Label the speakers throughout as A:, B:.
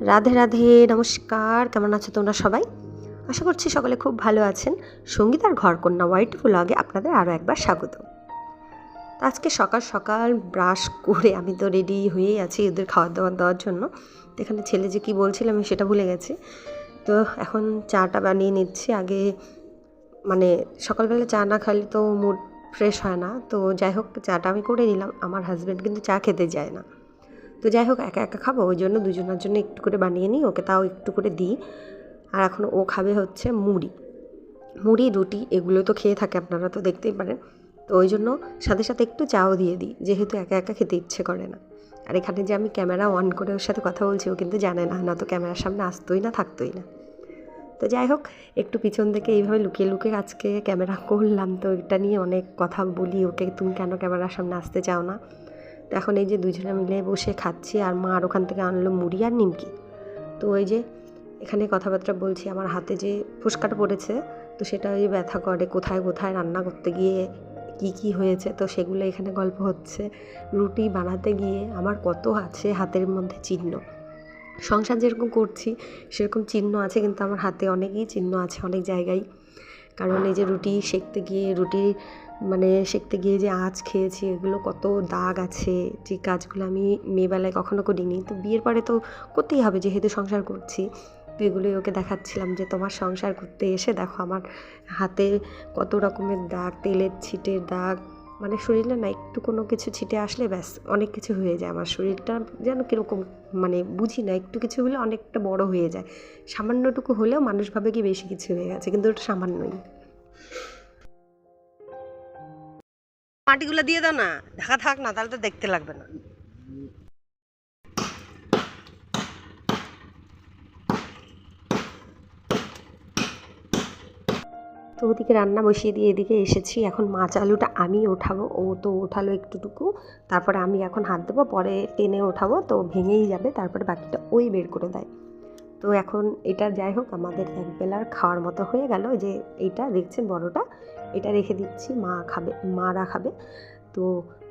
A: রাধে রাধে, নমস্কার। কেমন আছো তোমরা সবাই? আশা করছি সকলে খুব ভালো আছেন। সঙ্গীতার ঘরকন্যা হোয়াইট ব্লগে আপনাদের আরও একবার স্বাগত। আজকে সকাল সকাল ব্রাশ করে আমি তো রেডি হয়েই আছি ওদের খাবার দাবার দেওয়ার জন্য। এখানে ছেলে যে কী বলছিলাম আমি সেটা ভুলে গেছি। তো এখন চাটা বানিয়ে নিচ্ছি। আগে মানে সকালবেলা চা না খালি তো মুড ফ্রেশ হয় না। তো যাই হোক, চাটা আমি করে নিলাম। আমার হাজব্যান্ড কিন্তু চা খেতে যায় না। তো যাই হোক, একা একা খাব, ওই জন্য দুজনের জন্য একটু করে বানিয়ে নিই, ওকে তাও একটু করে দিই। আর এখন ও খাবে হচ্ছে মুড়ি। মুড়ি, রুটি, এগুলো তো খেয়ে থাকে আপনারা তো দেখতেই পারেন। তো ওই জন্য সাথে সাথে একটু চাও দিয়ে দিই, যেহেতু একা একা খেতে ইচ্ছে করে না। আর এখানে যে আমি ক্যামেরা অন করে ওর সাথে কথা বলছি, ও কিন্তু জানে না না তো ক্যামেরার সামনে আসতোই না, থাকতোই না। তো যাই হোক, একটু পিছন থেকে এইভাবে লুকিয়ে লুকিয়ে আজকে ক্যামেরা করলাম, তো এটা নিয়ে অনেক কথা বলি, ওকে তুমি কেন ক্যামেরার সামনে আসতে চাও না? তো এখন এই যে দুজনে মিলে বসে খাচ্ছি আর মা আর ওখান থেকে আনলো মুড়ি আর নিমকি। তো ওই যে এখানে কথাবার্তা বলছি, আমার হাতে যে ফুসকাটা পড়েছে, তো সেটা ওই ব্যথা করে, কোথায় কোথায় রান্না করতে গিয়ে কি কি হয়েছে, তো সেগুলো এখানে গল্প হচ্ছে। রুটি বানাতে গিয়ে আমার কত আছে হাতের মধ্যে চিহ্ন। সংসার যেরকম করছি, সেরকম চিহ্ন আছে, কিন্তু আমার হাতে অনেকই চিহ্ন আছে অনেক জায়গায়। কারণ এই যে রুটি সেঁকতে গিয়ে রুটি মানে সেঁকতে গিয়ে যে আঁচ খেয়েছি, এগুলো কত দাগ আছে, যে কাজগুলো আমি মেয়েবেলায় কখনো করিনি। তো বিয়ের পরে তো করতেই হবে, যেহেতু সংসার করছি। তো এগুলোই ওকে দেখাচ্ছিলাম যে তোমার সংসার করতে এসে দেখো আমার হাতে কত রকমের দাগ, তেলের ছিটের দাগ। মানে শরীরে না একটু কোনো কিছু ছিটে আসলে ব্যাস, অনেক কিছু হয়ে যায়। আমার শরীরটা যেন কীরকম মানে বুঝি না, একটু কিছু হলে অনেকটা বড় হয়ে যায়। সামান্যটুকু হলেও মানুষ ভাবে কি বেশি কিছু হয়ে গেছে, কিন্তু ওটা সামান্যই। মাটিগুলো দিয়ে দাও না, ঢাকা থাক না, তাহলে তো দেখতে লাগবে না। তো ওদিকে রান্না বসিয়ে দিয়ে এদিকে এসেছি। এখন মাছ আলুটা আমি ওঠাবো, ও তো ওঠালো একটুটুকু। তারপরে আমি এখন হাত দেবো, পরে টেনে ওঠাবো, তো ভেঙেই যাবে, তারপরে বাকিটা ওই বের করে দেয়। তো এখন এটা যাই হোক, আমাদের একবেলার খাওয়ার মতো হয়ে গেল যে এইটা দেখছেন বড়টা, এটা রেখে দিচ্ছি, মা খাবে, মারা খাবে। তো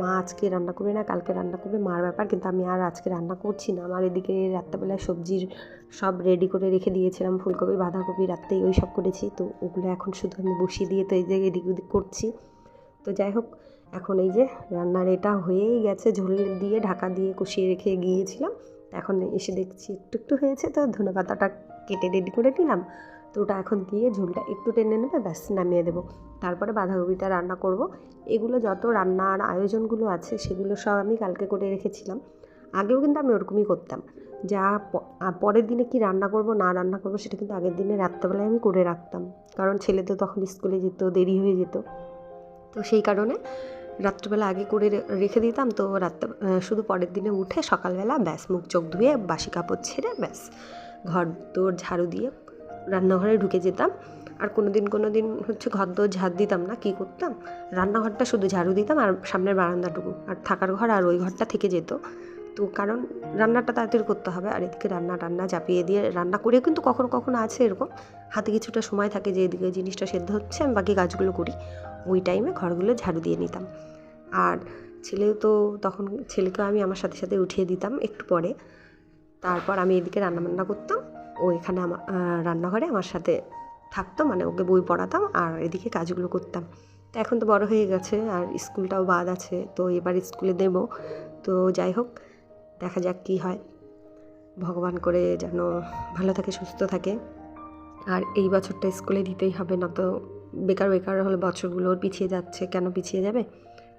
A: মা আজকে রান্না করবে না, কালকে রান্না করবে, মার ব্যাপার, কিন্তু আমি আর আজকে রান্না করছি না। আমার এদিকে রাত্রেবেলায় সবজির সব রেডি করে রেখে দিয়েছিলাম, ফুলকপি, বাঁধাকপি, রাত্রেই ওই সব করেছি। তো ওগুলো এখন শুধু আমি বসিয়ে দিয়ে তো এই যে এদিক ওদিক করছি। তো যাই হোক, এখন এই যে রান্নার এটা হয়েই গেছে, ঝোল দিয়ে, ঢাকা দিয়ে কষিয়ে রেখে গিয়েছিলাম। এখন এসে দেখছি একটু একটু হয়েছে তো ধনে পাতাটা কেটে রেডি করে নিলাম। তো ওটা এখন দিয়ে ঝোলটা একটু টেনে নেবে, ব্যাস নামিয়ে দেবো। তারপরে বাঁধাকপিটা রান্না করব। এগুলো যত রান্নার আয়োজনগুলো আছে, সেগুলো সব আমি কালকে করে রেখেছিলাম। আগেও কিন্তু আমি ওরকমই করতাম। যা পরের দিনে কি রান্না করব, না রান্না করব, সেটা কিন্তু আগের দিনে রাত্রেবেলায় আমি করে রাখতাম। কারণ ছেলে তো তখন স্কুলে যেত, দেরি হয়ে যেত। তো সেই কারণে রাত্রিবেলা আগে করে রেখে দিতাম, তো রাত্রে শুধু পরের দিনে উঠে সকালবেলা ব্যাস মুখ চোখ ধুয়ে বাসি কাপড় ছেড়ে ব্যাস ঘর দোর ঝাড়ু দিয়ে রান্নাঘরে ঢুকে যেতাম। আর কোনো দিন কোনো দিন হচ্ছে ঘর দোর ঝাড় দিতাম না, কী করতাম? রান্নাঘরটা শুধু ঝাড়ু দিতাম আর সামনের বারান্দাটুকু। আর থাকার ঘর আর ওই ঘরটা থেকে যেত। তো কারণ রান্নাটা তাড়াতাড়ি করতে হবে আর এদিকে রান্না টান্না চাপিয়ে দিয়ে রান্না করে কিন্তু কখনো কখনো আছে এরকম। হাতে কিছুটা সময় থাকে যে এদিকে জিনিসটা সেদ্ধ হচ্ছে, আমি বাকি কাজগুলো করি। ওই টাইমে ঘরগুলো ঝাড়ু দিয়ে নিতাম। আর ছেলেও তো তখন ছেলেকে আমি আমার সাথে সাথে উঠিয়ে দিতাম একটু পরে। তারপর আমি এদিকে রান্নাবান্না করতাম, ও এখানে আমার রান্নাঘরে আমার সাথে থাকতো মানে ওকে বই পড়াতাম আর এদিকে কাজগুলো করতাম। তো এখন তো বড় হয়ে গেছে আর স্কুলটাও বাদ আছে, তো এবার স্কুলে দেব। তো যাই হোক, দেখা যাক কী হয়। ভগবান করে যেন ভালো থাকে, সুস্থ থাকে। আর এই বছরটা স্কুলে দিতেই হবে, না তো বেকার বেকার হলে বছরগুলো পিছিয়ে যাচ্ছে, কেন পিছিয়ে যাবে?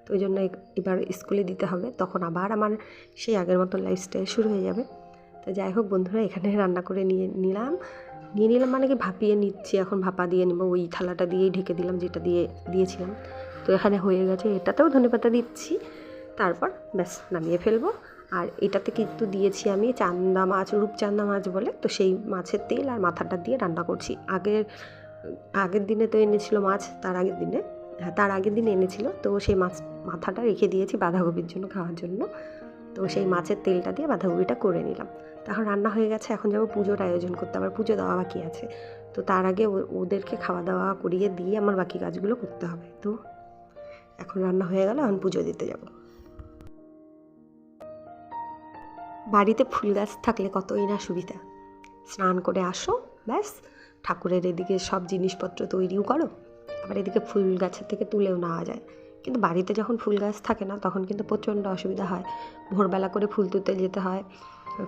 A: তো ওই জন্য এবার স্কুলে দিতে হবে, তখন আবার আমার সেই আগের মতো লাইফস্টাইল শুরু হয়ে যাবে। তো যাই হোক বন্ধুরা, এখানে রান্না করে নিয়ে নিলাম। নিয়ে নিলাম মানে কি ভাপিয়ে নিচ্ছি, এখন ভাপা দিয়ে নেব, ওই থালাটা দিয়েই ঢেকে দিলাম যেটা দিয়ে, দিয়েছিলাম। তো এখানে হয়ে গেছে, এটাতেও ধনেপাতা দিচ্ছি, তারপর ব্যাস নামিয়ে ফেলব। আর এটাতে কিন্তু দিয়েছি আমি চান্দা মাছ, রূপচান্দা মাছ বলে, তো সেই মাছের তেল আর মাথাটা দিয়ে রান্না করছি। আগের আগের দিনে তো এনেছিল মাছ, তার আগের দিনে হ্যাঁ তার আগের দিন এনেছিল। তো সেই মাছ মাথাটা রেখে দিয়েছি বাঁধাকপির জন্য খাওয়ার জন্য। তো সেই মাছের তেলটা দিয়ে বাঁধাকপিটা করে নিলাম। তখন রান্না হয়ে গেছে, এখন যাব পুজোর আয়োজন করতে। আবার পুজো দেওয়া বাকি আছে। তো তার আগে ওদেরকে খাওয়া দাওয়া করিয়ে দিয়ে আমার বাকি কাজগুলো করতে হবে। তো এখন রান্না হয়ে গেল, এখন পুজো দিতে যাব। বাড়িতে ফুল গাছ থাকলে কতই না সুবিধা। স্নান করে আসো, ব্যাস। ঠাকুরের এদিকে সব জিনিসপত্র তৈরিও করো। আবার এদিকে ফুল গাছের থেকে তুলেও নেওয়া যায়। কিন্তু বাড়িতে যখন ফুল গাছ থাকে না, তখন কিন্তু প্রচণ্ড অসুবিধা হয়। ভোরবেলা করে ফুল তুলতে যেতে হয়।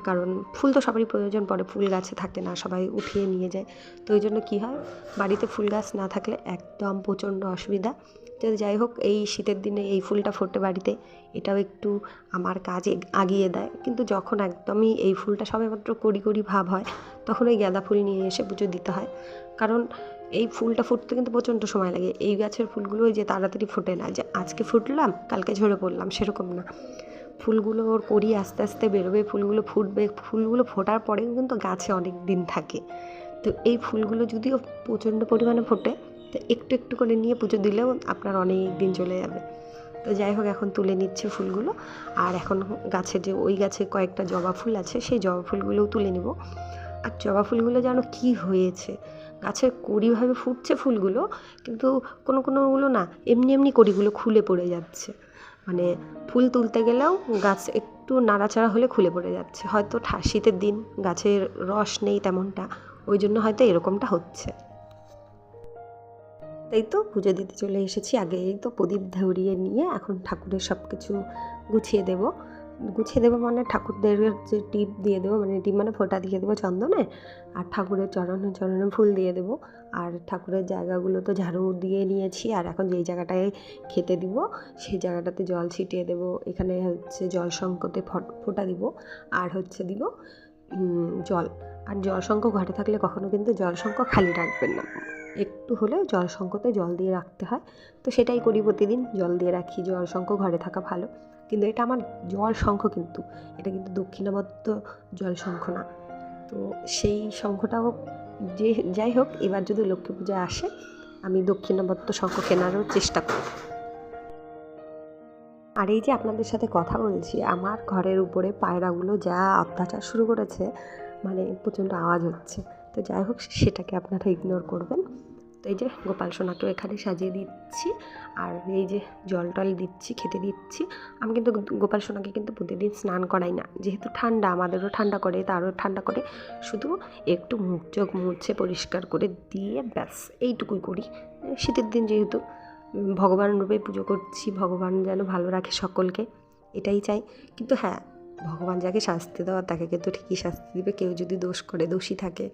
A: কারণ ফুল তো সবারই প্রয়োজন পড়ে ফুল গাছে থাকে না, সবাই উঠিয়ে নিয়ে যায়। তো ওই জন্য কী হয়, বাড়িতে ফুল গাছ না থাকলে একদম প্রচণ্ড অসুবিধা। তো যাই হোক, এই শীতের দিনে এই ফুলটা ফোটে বাড়িতে, এটাও একটু আমার কাজে আগিয়ে দেয়। কিন্তু যখন একদমই এই ফুলটা সবেমাত্র করি করি ভাব হয়, তখন ওই গাঁদা ফুল নিয়ে এসে পুজো দিতে হয়। কারণ এই ফুলটা ফুটতে কিন্তু প্রচণ্ড সময় লাগে। এই গাছের ফুলগুলো যে তাড়াতাড়ি ফোটে না, যে আজকে ফুটলাম, কালকে ঝরে পড়লাম, সেরকম না। ফুলগুলো ওর করি আস্তে আস্তে বেরোবে, ফুলগুলো ফুটবে, ফুলগুলো ফোটার পরেও কিন্তু গাছে অনেক দিন থাকে। তো এই ফুলগুলো যদিও প্রচণ্ড পরিমাণে ফোটে, তো একটু একটু করে নিয়ে পুজো দিলেও আপনার অনেক দিন চলে যাবে। তো যাই হোক, এখন তুলে নিচ্ছে ফুলগুলো। আর এখন গাছে যে ওই গাছে কয়েকটা জবা ফুল আছে, সেই জবা ফুলগুলোও তুলে নেব। আর জবা ফুলগুলো যেন কি হয়েছে? গাছের কড়িভাবে ফুটছে ফুলগুলো, কিন্তু কোনো কোনোগুলো না, এমনি এমনি কড়িগুলো খুলে পড়ে যাচ্ছে। মানে ফুল তুলতে গেলেও গাছ একটু নাড়াচাড়া হলে খুলে পড়ে যাচ্ছে। হয়তো শীতের দিন গাছের রস নেই তেমনটা, ওই জন্য হয়তো এরকমটা হচ্ছে। তাই তো পুজো দিতে চলে এসেছি। আগে তো প্রদীপ ধরিয়ে নিয়ে এখন ঠাকুরের সব কিছু গুছিয়ে দেব। গুছিয়ে দেবো মানে ঠাকুরদের যে টিপ দিয়ে দেবো মানে টিপ মানে ফোঁটা দিয়ে দেবো চন্দনে, আর ঠাকুরের চরণে চরণে ফুল দিয়ে দেবো। আর ঠাকুরের জায়গাগুলো তো ঝাড়ু দিয়ে নিয়েছি, আর এখন যেই জায়গাটায় খেতে দিব, সেই জায়গাটাতে জল ছিটিয়ে দেব। এখানে হচ্ছে জল সংকটে ফোঁটা দিব, আর হচ্ছে দিব জল। আর জলসংখ ঘরে থাকলে কখনো কিন্তু জলসংখ খালি রাখবেন না। একটু হলেও জলসংকতে জল দিয়ে রাখতে হয়। তো সেটাই করি প্রতিদিন, জল দিয়ে রাখি। জলসংখ ঘরে থাকা ভালো। কিন্তু এটা আমার জল শঙ্খ কিন্তু। এটা কিন্তু দক্ষিণাবদ্ধ জল শঙ্খ না। তো সেই শঙ্খটাও যে যাই হোক, এবার যদি লক্ষ্মী পূজা আসে, আমি দক্ষিণাবদ্ধ শঙ্খ কেনারও চেষ্টা করব। আর এই যে আপনাদের সাথে কথা বলছি, আমার ঘরের উপরে পায়রাগুলো যা অত্যাচার শুরু করেছে মানে প্রচণ্ড আওয়াজ হচ্ছে। তো যাই হোক, সেটাকে আপনারা ইগনোর করবেন। তো এই যে গোপাল সোনাকেও এখানে সাজিয়ে দিচ্ছি। আর এই যে জল টল দিচ্ছি, খেতে দিচ্ছি। আমি কিন্তু গোপাল সোনাকে কিন্তু প্রতিদিন স্নান করাই না। যেহেতু ঠান্ডা, আমাদেরও ঠান্ডা করে, তারও ঠান্ডা করে। শুধু একটু মুখ, চোখ মুছে পরিষ্কার করে দিয়ে ব্যাস, এইটুকুই করি। শীতের দিন যেহেতু ভগবান রূপে পুজো করছি, ভগবান যেন ভালো রাখে সকলকে, এটাই চাই। কিন্তু হ্যাঁ ভগবান যাকে শাস্তি দেওয়া তাকে কিন্তু ঠিকই শাস্তি দিবে, কেউ যদি দোষ করে, দোষী থাকে।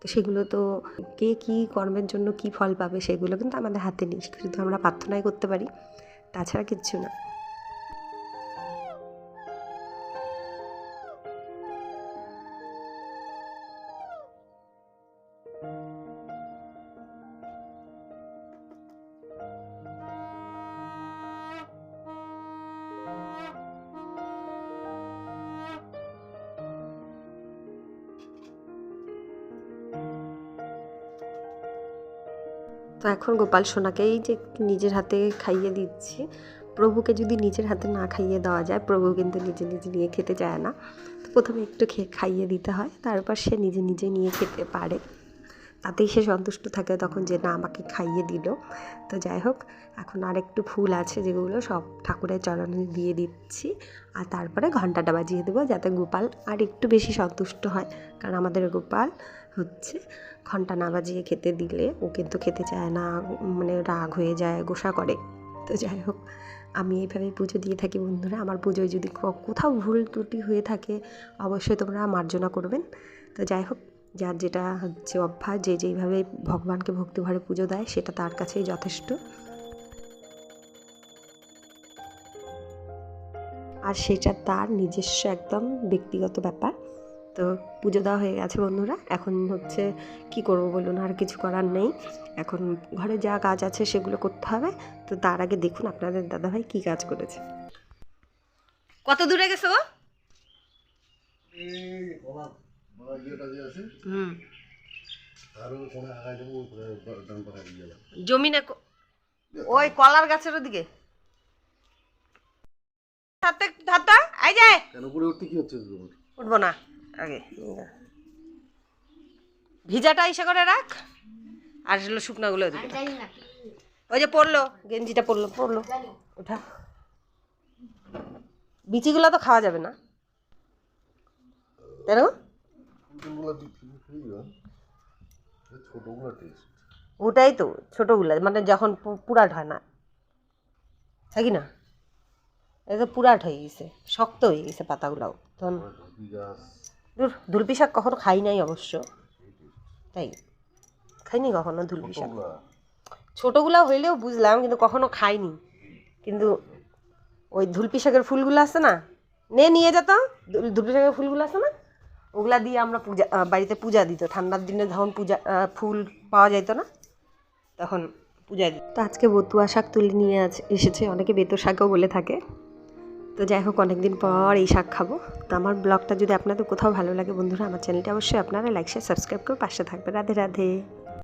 A: তো সেগুলো তো কে কী কর্মের জন্য কি ফল পাবে সেগুলো কিন্তু আমাদের হাতে নেই। শুধু আমরা প্রার্থনাই করতে পারি। তাছাড়া কিচ্ছু না। তো এখন গোপাল সোনাকে এই যে নিজের হাতে খাইয়ে দিচ্ছি। প্রভুকে যদি নিজের হাতে না খাইয়ে দেওয়া যায়, প্রভু কিন্তু নিজে নিজে নিয়ে খেতে চায় না। তো প্রথমে একটু খেয়ে খাইয়ে দিতে হয়, তারপর সে নিজে নিজে নিয়ে খেতে পারে। তাতেই সে সন্তুষ্ট থাকে তখন যে না, আমাকে খাইয়ে দিল। তো যাই হোক, এখন আর একটু ফুল আছে যেগুলো সব ঠাকুরের চরণে দিয়ে দিচ্ছি। আর তারপরে ঘন্টাটা বাজিয়ে দেবো যাতে গোপাল আর একটু বেশি সন্তুষ্ট হয়। কারণ আমাদের গোপাল হচ্ছে ঘণ্টা না বাজিয়ে খেতে দিলে ও কিন্তু খেতে চায় না মানে রাগ হয়ে যায়, গোসা করে। তো যাই হোক, আমি এইভাবেই পুজো দিয়ে থাকি বন্ধুরা। আমার পুজোয় যদি কোথাও ভুল ত্রুটি হয়ে থাকে, অবশ্যই তোমরা মার্জনা করবেন। তো যাই হোক যার যেটা হচ্ছে অভ্যাস যে যেইভাবে ভগবানকে ভক্তিভরে পুজো দেয় সেটা তার কাছেই যথেষ্ট। আর সেটা তার নিজস্ব একদম ব্যক্তিগত ব্যাপার। তো পুজো দেওয়া হয়ে গেছে বন্ধুরা এখন হচ্ছে কি করব বলুন আর কিছু করার নেই। এখন ঘরে যা কাজ আছে সেগুলো করতে হবে। তো তার আগে দেখুন আপনাদের দাদাভাই কি কাজ করেছে। কত দূরে গেছে জমিনে ওই কলার গাছের ওদিকে। হাতে হাতটা আই যায়
B: কেন উপরে উঠতে কি হচ্ছে
A: উঠবো না। আগে ভিজাটা ইসে করে রাখ। আর হলো শুকনাগুলো ওদিকে ওই যে পড়ল গেঞ্জিটা পড়ল পড়ল। ওঠা। বিচিগুলো তো খাওয়া যাবে না। তাই না
B: ছোটোগুলো বিক্রি বিক্রি হয়। ছোটোগুলো টেস্ট
A: ওটাই তো ছোটোগুলো মানে যখন পুরাট হয় না। থাকি না? এটা পুরাট হয়ে গেছে শক্ত হয়ে গেছে পাতাগুলাও। তখন দূর ধুলপি শাক কখনো খাই নাই অবশ্য। তাই? খাইনি কখনো ধুলপি শাক।
B: ছোটোগুলা।
A: ছোটোগুলা হইলেও বুঝলাম কিন্তু কখনো খাইনি। কিন্তু ওই ধুলপি শাকের ফুলগুলো আছে না? নে নিয়ে যেত ধুলপি শাকের ফুলগুলো আছে না? ওগুলা দিয়ে আমরা পূজা বাড়িতে পূজা দিত। ঠান্ডার দিনে যখন পূজা ফুল পাওয়া যাইতো না, তখন পূজা দিত। তো আজকে বতুয়া শাক তুলে নিয়ে আজ এসেছে। অনেকে বেতর শাকও বলে থাকে। তো যাই হোক, অনেকদিন পর এই শাক খাব। তো আমার ব্লগটা যদি আপনাদের কোথাও ভালো লাগে বন্ধুরা, আমার চ্যানেলটা অবশ্যই আপনারা লাইক শেয়ার সাবস্ক্রাইব করে পাশে থাকবে। রাধে রাধে।